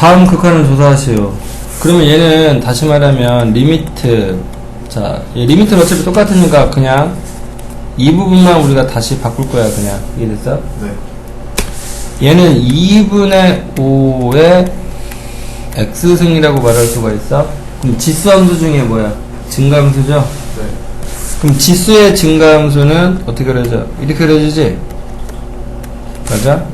다음 극한을 조사하시오. 그러면 얘는 다시 말하면 리미트. 자, 얘 리미트는 어차피 똑같으니까 그냥 이 부분만 우리가 다시 바꿀 거야, 그냥. 이해됐어? 네. 얘는 2분의 5의 x승이라고 말할 수가 있어? 그럼 지수함수 중에 뭐야? 증가함수죠? 네. 그럼 지수의 증가함수는 어떻게 그려져? 이렇게 그려지지? 맞아?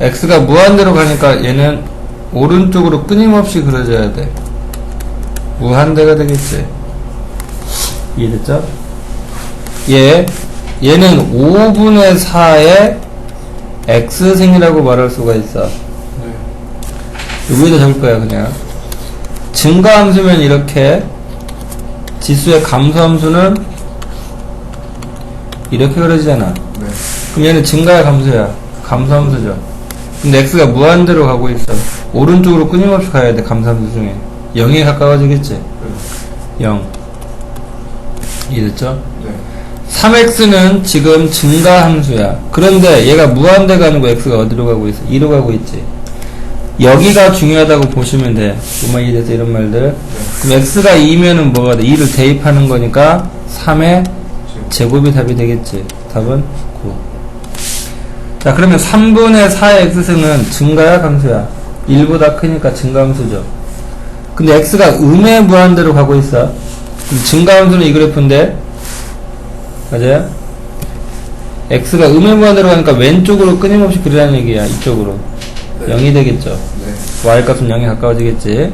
x가 무한대로 가니까 얘는 오른쪽으로 끊임없이 그려져야 돼. 무한대가 되겠지. 이해됐죠? 얘, 얘는 5분의 4의 x승이라고 말할 수가 있어. 네. 여기다 적을 거야, 그냥. 증가함수면 이렇게, 지수의 감소함수는 이렇게 그려지잖아. 네. 그럼 얘는 증가의 감소야. 감소함수죠. 근데 x가 무한대로 가고 있어. 오른쪽으로 끊임없이 가야 돼, 감소함수 중에. 0에 가까워지겠지? 네. 0. 이해됐죠? 네. 3x는 지금 증가 함수야. 그런데 얘가 무한대 가는 거 x가 어디로 가고 있어? 2로 가고 있지. 여기가 중요하다고 보시면 돼. 뭐만 이해돼서 이런 말들. 그럼 x가 2면은 뭐가 돼? 2를 대입하는 거니까 3의 지금. 제곱이 답이 되겠지. 답은 9. 자, 그러면 3분의 4의 x승은 증가야, 감소야? 1보다 크니까 증가함수죠. 근데 x가 음의 무한대로 가고 있어. 증가함수는 이 그래프인데, 맞아요? x가 음의 무한대로 가니까 왼쪽으로 끊임없이 그리라는 얘기야, 이쪽으로. 네. 0이 되겠죠. 네. y 값은 0에 가까워지겠지.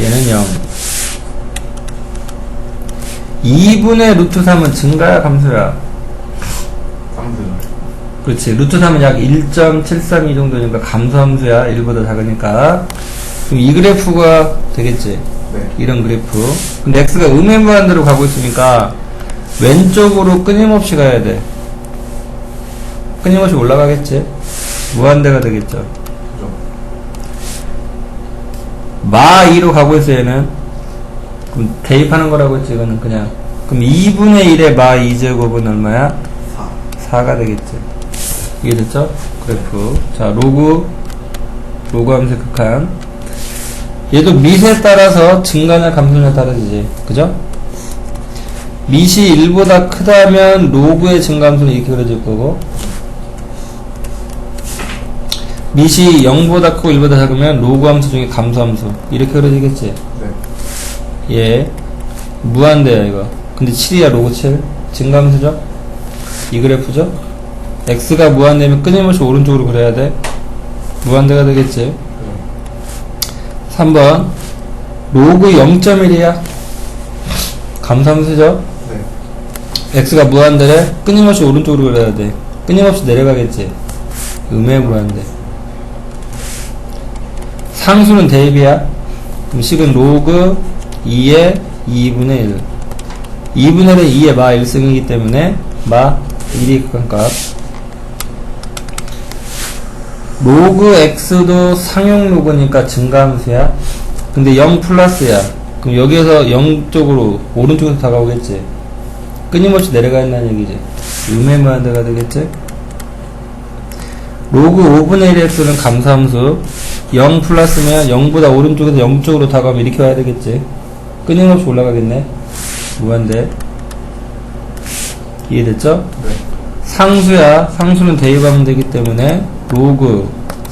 얘는 0. 2분의 루트 3은 증가야, 감소야? 그렇지. 루트 3은 약 1.732 정도니까 감소함수야. 1보다 작으니까. 그럼 이 그래프가 되겠지. 네. 이런 그래프. 근데 x가 음의 무한대로 가고 있으니까 왼쪽으로 끊임없이 가야 돼. 끊임없이 올라가겠지. 무한대가 되겠죠. 그죠. 마 2로 가고 있어 얘는. 그럼 대입하는 거라고 했지 이거는 그냥. 그럼 2분의 1의 마 2제곱은 얼마야? 4. 4가 되겠지. 이해됐죠? 그래프. 자, 로그, 로그 함수의 극한. 얘도 밑에 따라서 증가나 감소나 따라지지. 그죠? 밑이 1보다 크다면 로그의 증가함수는 이렇게 그려질 거고, 밑이 0보다 크고 1보다 작으면 로그 함수 중에 감소 함수. 이렇게 그려지겠지. 네. 얘, 무한대야, 이거. 근데 7이야, 로그 7. 증가함수죠? 이 그래프죠? X가 무한대면 끊임없이 오른쪽으로 그려야 돼. 무한대가 되겠지. 그죠. 3번. 로그 0.1이야. 감삼수죠? 네. x가 무한대래. 끊임없이 오른쪽으로 그려야 돼. 끊임없이 내려가겠지. 음의 무한대. 상수는 대입이야. 그럼 식은 로그 2의 2분의 1. 2분의 1은 2의 마 1승이기 때문에 마 1이 극한값. 로그 x도 상용 로그니까 증가함수야. 근데 0 플러스야. 그럼 여기에서 0 쪽으로 오른쪽에서 다가오겠지. 끊임없이 내려가 있다는 얘기지. 음의 무한대가 되겠지. 로그 5분의 1 x는 감사함수. 0 플러스면 0보다 오른쪽에서 0 쪽으로 다가오면 이렇게 와야 되겠지. 끊임없이 올라가겠네. 무한대. 이해됐죠? 네. 상수야. 상수는 대입하면 되기 때문에 로그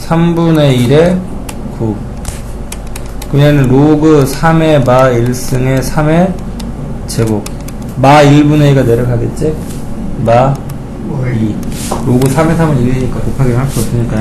3분의 1의 9. 그러면 로그 3의 마 1승의 3의 제곱. 마 1분의 2가 내려가겠지? 마 2. 로그 3의 3은 1이니까 곱하기 할 수 없으니까.